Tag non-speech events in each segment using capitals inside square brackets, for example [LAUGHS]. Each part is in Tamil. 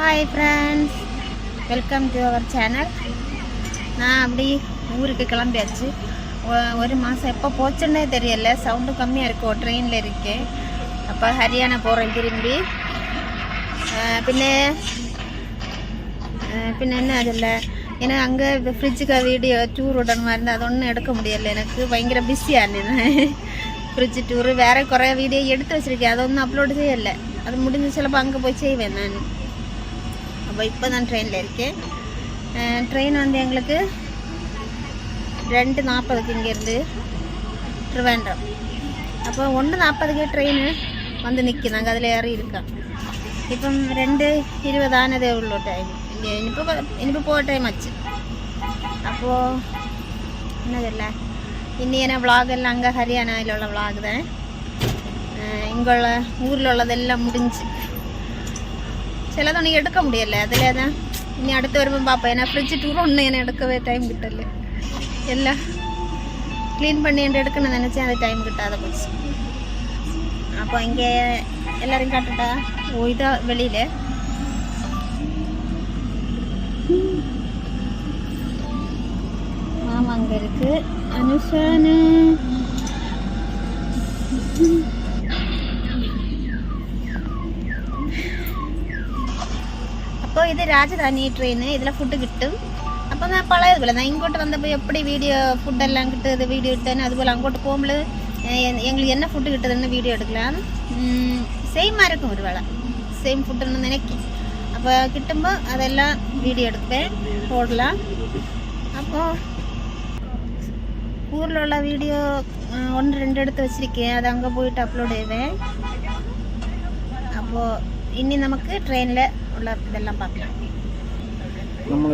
Hi friends welcome to our channel நான் அப்படி ஊருக்கு கிளம்பியாச்சு. ஒரு மாதம் எப்போ போச்சுன்னே தெரியல. சவுண்டு கம்மியாக இருக்கும் ட்ரெயினில் இருக்கேன் அப்போ ஹரியானா போகிறேன் திரும்பி. பின்ன பின்ன என்ன அதில் ஏன்னா அங்கே ஃப்ரிட்ஜுக்கு வீடியோ டூர் விடணுமா இருந்தால் அது ஒன்றும் எடுக்க முடியலை. எனக்கு பயங்கர பிஸியாக இருந்தேன் ஃப்ரிட்ஜ் டூரு வேறு குறை வீடியோ எடுத்து வச்சுருக்கேன். அதை ஒன்றும் அப்லோடு செய்யலை. அது முடிஞ்சு சிலப்போ அங்கே போய் செய்வேன் நான். இப்போ தான் ட்ரெயினில் இருக்கேன் ட்ரெயின் வந்து எங்களுக்கு ரெண்டு நாற்பதுக்கு இங்கேருந்து திருவேண்டரம் அப்போ ஒன்று நாற்பதுக்கு ட்ரெயின் வந்து நிற்கும் நாங்கள் அதில் ஏறி இருக்கோம் ഇപ്പം രണ്ട് ഇരുപതാനതേ ഉള്ളൂ ടൈം ഇനിയിപ്പോൾ ഇനിയിപ്പോൾ പോയ ടൈം അച്ഛൻ. അപ്പോൾ എന്നതല്ല ഇനി ഞാൻ വ്ളാഗെല്ലാം അങ്ങ് ഹരിയാനയിലുള്ള വ്ളാഗ് തന്നെ. ഇങ്ങുള്ള ഊരിലുള്ളതെല്ലാം മുടിഞ്ച്. முடிஞ்சு சிலதொന്നും எடுக்க முடியல. அதில் தான் இனி அடுத்து வரும்போது பார்ப்பேன் ஏன்னா ஃப்ரிட்ஜ் டூர் ஒன்று என்ன எடுக்கவே டைம் கிட்டல. எல்லாம் க்ளீன் பண்ணி என்று எடுக்கணும்னு நினச்சேன் அது டைம் கிட்டாத போச்சு. அப்போ இங்கே எல்லாரையும் காட்டுட்டா ஓ இதாக வெளியில். மாமா அங்கே இருக்குது அனுஷானு. ராஜதானி ட்ரெயின் இதில் ஃபுட்டு கிட்டும் அப்போ நான் பழைய போல் நான் இங்கோட்டு வந்தப்போ எப்படி வீடியோ ஃபுட்டெல்லாம் கிட்டுது வீடியோ எடுத்தேன் அதுபோல் அங்கோட்டு போகும்போது எங்களுக்கு என்ன ஃபுட்டு கிட்டுதுன்னு வீடியோ எடுக்கலாம் സെയിം ആയിരിക്കും ഒരു വേള സെയിം ഫുഡാണ് നിനക്ക് അപ്പോൾ കിട്ടുമ്പോൾ അതെല്ലാം വീഡിയോ എടുത്തേ ഓടലാം അപ്പോൾ ഊരിലുള്ള വീഡിയോ ഒന്ന് രണ്ടെടുത്ത് വെച്ചിരിക്കുക അത് അങ്ങ് പോയിട്ട് അപ്ലോഡ് ചെയ്വേ അപ്പോൾ ഇനി നമുക്ക് ട്രെയിനിൽ உள்ள இதெல்லாம் பார்க்கலாம்.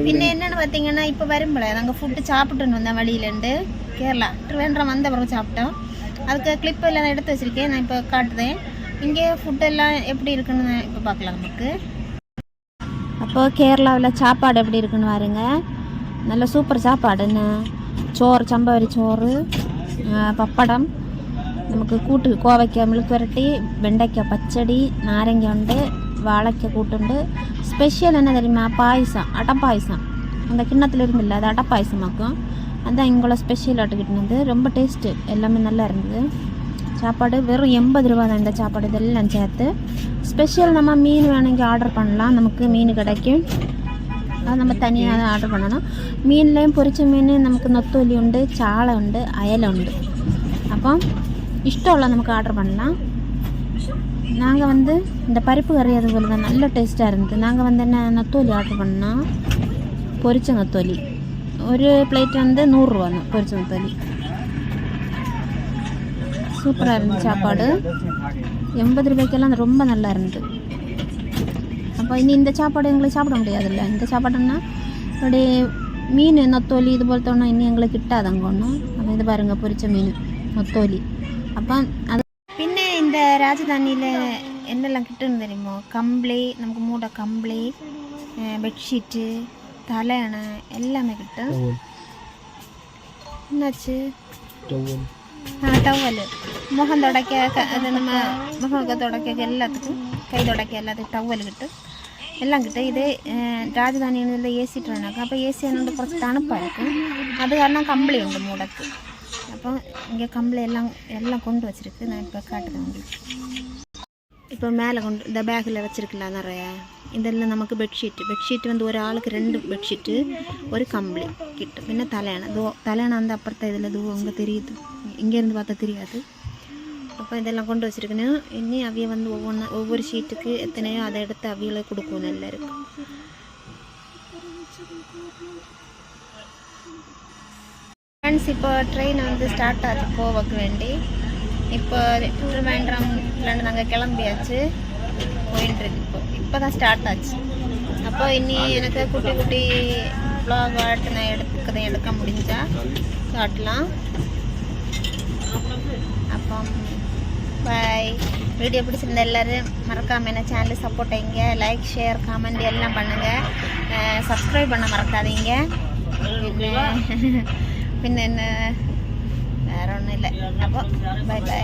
பின்ன என்னன்னு பார்த்தீங்கன்னா இப்போ வரும்போல நாங்கள் ஃபுட்டு சாப்பிட்டுன்னு வந்தோம் வழியிலேருந்து கேரளா. திருவேண்டரம் வந்த பிறகு சாப்பிட்டோம். அதுக்கு கிளிப் எல்லாம் எடுத்து வச்சிருக்கேன். நான் இப்போ காட்டுறேன். இங்கே ஃபுட்டெல்லாம் எப்படி இருக்குன்னு இப்போ பார்க்கலாம் நமக்கு. அப்போ கேரளாவில் சாப்பாடு எப்படி இருக்குன்னு பாருங்க. நல்ல சூப்பர் சாப்பாடுன்னு சோறு சம்பவரி சோறு பப்படம். நமக்கு கூட்டு கோவைக்காய் மிளகு விரட்டி வெண்டைக்காய் பச்சடி நாரங்க உண்டு வாழைக்க கூட்டுண்டு. ஸ்பெஷல் என்ன தெரியுமா? பாயசம் அட்டை பாயசம். அந்த கிண்ணத்தில் இருந்தில்ல அது அட்டை பாயசமாக்கும். அதுதான் இங்கோட ஸ்பெஷல் ஆட்டுக்கிட்டு ரொம்ப டேஸ்ட்டு எல்லாமே நல்லா இருந்தது. சாப்பாடு வெறும் எண்பது ரூபா தான் இந்த சாப்பாடு. இதெல்லாம் சேர்த்து. ஸ்பெஷல் நம்ம மீன் வேணுங்க ஆர்டர் பண்ணலாம். நமக்கு மீன் கிடைக்கும். അത് നമ്മൾ തനിയാണ് ആർഡർ பண்ணணும். മീനിലെയും പൊരിച്ച മീൻ നമുക്ക് നൊത്തോലിയുണ്ട് ചാള ഉണ്ട് അയലുണ്ട് അപ്പം ഇഷ്ടമുള്ള നമുക്ക് ആർഡർ பண்ணலாம். நாங்கள் வந்து இந்த பருப்பு கறி அதுங்களுக்கு தான். நல்ல டேஸ்ட்டாக இருந்தது. நாங்கள் வந்து என்ன நத்தோலி ஆர்டர் பண்ணால் பொரிச்ச நத்தோலி ஒரு பிளேட் வந்து நூறுரூவா தான் பொரிச்ச நத்தோலி சூப்பராக இருந்துச்சு சாப்பாடு. எண்பது ரூபாய்க்கெல்லாம் ரொம்ப நல்லா இருந்தது. அப்போ இனி இந்த சாப்பாடு எங்களை சாப்பிட முடியாதுல்ல. இந்த சாப்பாடுன்னா அப்படியே மீன் நத்தோலி இது போலத்தோன்னா இன்னும் எங்களுக்கு அங்கே ஒன்றும் அப்போ இது பாருங்கள் பொரிச்ச மீன் நொத்தோலி. அப்போ அது രാജധാനിയിൽ എന്തെല്ലാം കിട്ടുന്നു തരുമോ കംപ്ലി നമുക്ക് മൂട കംപ്ലി ബെഡ്ഷീറ്റ് തലയാണ് എല്ലാമേ കിട്ടും. എന്നുവെച്ച് ആ ടവൽ മുഖം തുടക്കുക അത് നമ്മ മുഖമൊക്കെ തുടക്കുക എല്ലാത്തിനും കൈ തുടക്കുക എല്ലാത്തിനും ടവൽ കിട്ടും. എല്ലാം കിട്ടും. ഇത് രാജധാനിയിൽ നിന്നുള്ള എ സി ട്രെയിനാക്കും. അപ്പോൾ എ സി ആയതുകൊണ്ട് കുറച്ച് തണുപ്പായിരിക്കും. അത് കാരണം കമ്പിളിയുണ്ട് മൂടക്ക്. அப்போ இங்கே கம்பில் எல்லாம் எல்லாம் கொண்டு வச்சுருக்கு. நான் இப்போ காட்டுறேன் உங்களுக்கு. இப்போ மேலே கொண்டு இந்த பேக்கில் வச்சுருக்கலாம் நிறைய. இதெல்லாம் நமக்கு பெட்ஷீட்டு பெட்ஷீட் வந்து ஒரு ஆளுக்கு ரெண்டு பெட்ஷீட்டு ஒரு கம்பளி கிட்ட. பின்ன தலையணை. தோ தலையணை வந்து அப்புறத்த இதில் தூ அங்கே தெரியுது. இங்கேருந்து பார்த்தா தெரியாது. அப்போ இதெல்லாம் கொண்டு வச்சுருக்கணும் இனி அவிய வந்து ஒவ்வொன்று ஒவ்வொரு ஷீட்டுக்கு எத்தனையோ அதை எடுத்து அவியலை கொடுக்கணும். எல்லாருக்கும் ஃப்ரெண்ட்ஸ் இப்போ ட்ரெயின் வந்து ஸ்டார்ட் ஆச்சு கோவாக்கு வேண்டி. இப்போ திருவேண்டம்லேருந்து நாங்கள் கிளம்பியாச்சு. போயின்ட்டுருக்கு இப்போ. இப்போ தான் ஸ்டார்ட் ஆச்சு. அப்போ இனி எனக்கு குட்டி குட்டி ப்ளாக் ஆட்டு நான் எடுக்கதை எடுக்க முடிஞ்சா காட்டலாம். அப்போ பாய் வீடியோ பிடிச்சிருந்த எல்லோரும் மறக்காம என்ன சேனலை சப்போர்ட் ஆகிங்க லைக் ஷேர் காமெண்ட் எல்லாம் பண்ணுங்கள் சப்ஸ்கிரைப் பண்ண மறக்காதீங்க. [LAUGHS] പിന്നെ വേറെ ഒന്നുമില്ല അപ്പോൾ ബൈ ബൈ